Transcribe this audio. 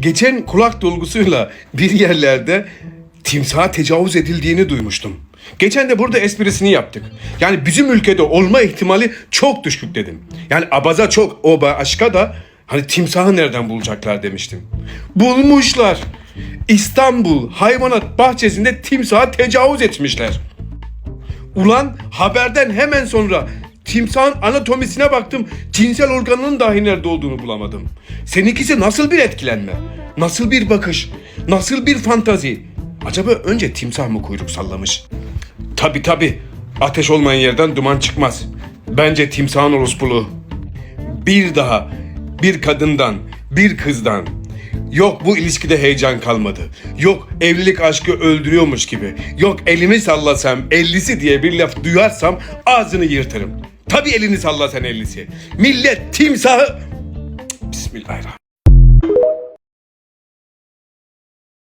geçen kulak dolgusuyla bir yerlerde timsaha tecavüz edildiğini duymuştum. Geçen de burada esprisini yaptık. Yani bizim ülkede olma ihtimali çok düşük dedim. Yani abaza çok o başka da hani timsahı nereden bulacaklar demiştim. Bulmuşlar. İstanbul hayvanat bahçesinde timsaha tecavüz etmişler. Ulan haberden hemen sonra timsahın anatomisine baktım. Cinsel organının dahi nerede olduğunu bulamadım. Seninkisi nasıl bir etkilenme? Nasıl bir bakış? Nasıl bir fantazi? Acaba önce timsah mı kuyruk sallamış? Tabi tabi. Ateş olmayan yerden duman çıkmaz. Bence timsahın orospuluğu. Bir daha bir kadından, bir kızdan Yok bu ilişkide heyecan kalmadı. Yok evlilik aşkı öldürüyormuş gibi. Yok elimi sallasam ellisi diye bir laf duyarsam ağzını yırtarım. Tabii elini sallasan ellisi. Millet timsahı... Bismillahirrahmanirrahim.